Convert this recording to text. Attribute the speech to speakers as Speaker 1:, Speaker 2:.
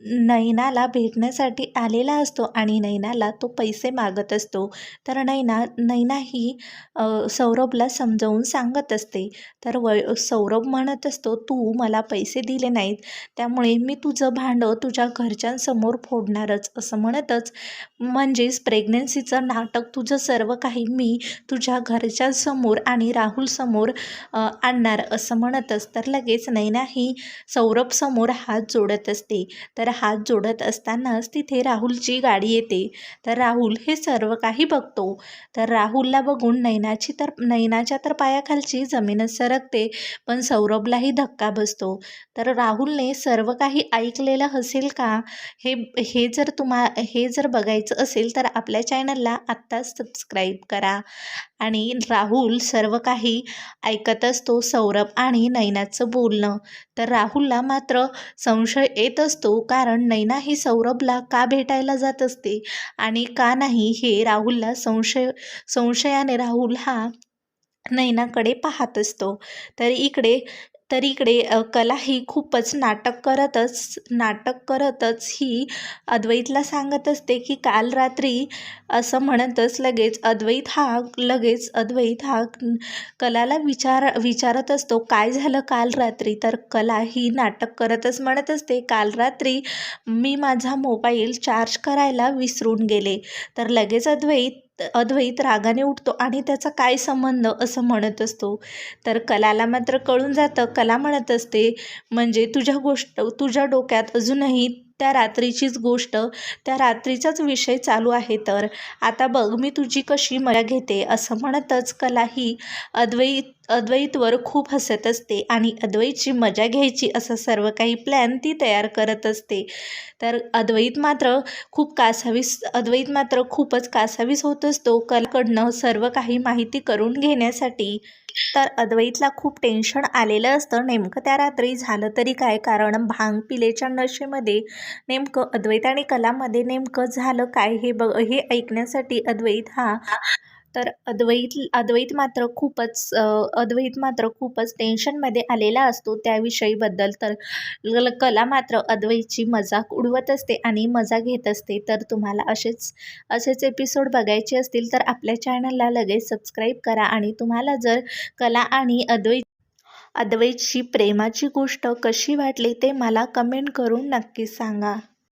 Speaker 1: नैनाला भेटण्यासाठी आलेला असतो आणि नैनाला तो पैसे मागत असतो. तर नैना नैना ही सौरभला समजावून सांगत असते. तर व सौरभ म्हणत असतो तू मला पैसे दिले नाहीत. त्यामुळे मी तुझं भांडं तुझ्या घरच्यांसमोर फोडणारच असं म्हणतच. म्हणजेच प्रेग्नन्सीचं नाटक तुझं सर्व काही मी तुझ्या घरच्यांसमोर आणि राहुलसमोर आणणार असं म्हणतच. तर लगेच नैना ही सौरभसमोर हात जोडत असते. तर हात जोडत असतानाच तिथे राहुलची गाडी येते. तर राहुल हे सर्व काही बघतो. तर राहुलला बघून नैनाची तर नैनाच्या तर पायाखालची जमीनच सरकते पण सौरभलाही धक्का बसतो. तर राहुलने सर्व काही ऐकलेलं असेल का? हे हे जर तुम्हा हे जर बघायचं असेल तर आपल्या चॅनलला आत्ताच सबस्क्राईब करा. आणि राहुल सर्व काही ऐकत असतो सौरभ आणि नैनाचं बोलणं. तर राहुलला मात्र संशय येत असतो कारण नैना ही सौरभला का भेटायला जात असते? आणि का नाही हे राहुलला संशय संशयाने राहुल हा नैनाकडे पाहत असतो. तर इकडे तर इकडे कला ही खूपच नाटक करतच नाटक करतच ही अद्वैतला सांगत असते की काल रात्री असं म्हणतच लगेच अद्वैत हा लगेच अद्वैत हा कलाला विचार विचारत असतो काय झालं काल रात्री? तर कला ही नाटक करतच म्हणत असते काल रात्री मी माझा मोबाईल चार्ज करायला विसरून गेले. तर लगेच अद्वैत अद्वैत रागाने उठतो आणि त्याचा काय संबंध असं म्हणत असतो. तर कलाला मात्र कळून जातं. कला म्हणत असते म्हणजे तुझ्या गोष्ट तुझ्या डोक्यात अजूनही त्या रात्रीचीच गोष्ट त्या रात्रीचाच विषय चालू आहे तर. आता बघ मी तुझी कशी मजा घेते असं म्हणतच कला ही अद्वैत अद्वैतवर खूप हसत असते आणि अद्वैतची मजा घ्यायची असं सर्व काही प्लॅन ती तयार करत असते. तर अद्वैत मात्र खूप कासावीस अद्वैत मात्र खूपच कासावीस होत असतो. कलाकडनं सर्व काही माहिती करून घेण्यासाठी तर अद्वैतला खूप टेन्शन आलेलं असतं. नेमकं त्या रात्री झालं तरी काय? कारण भांग पिलेच्या नशेमध्ये नेमकं अद्वैत आणि कलामध्ये नेमकं झालं काय हे बघ हे ऐकण्यासाठी अद्वैत हा तर अद्वैत अद्वैत मात्र खूपच अद्वैत मात्र खूपच टेन्शनमध्ये आलेला असतो त्याविषयीबद्दल. तर कला मात्र अद्वैतची मजाक उडवत असते आणि मजा घेत असते. तर तुम्हाला असेच असेच एपिसोड बघायचे असतील तर आपल्या चॅनलला लगेच सबस्क्राईब करा आणि तुम्हाला जर कला आणि अद्वैत अद्वैतची प्रेमाची गोष्ट कशी वाटली ते मला कमेंट करून नक्की सांगा.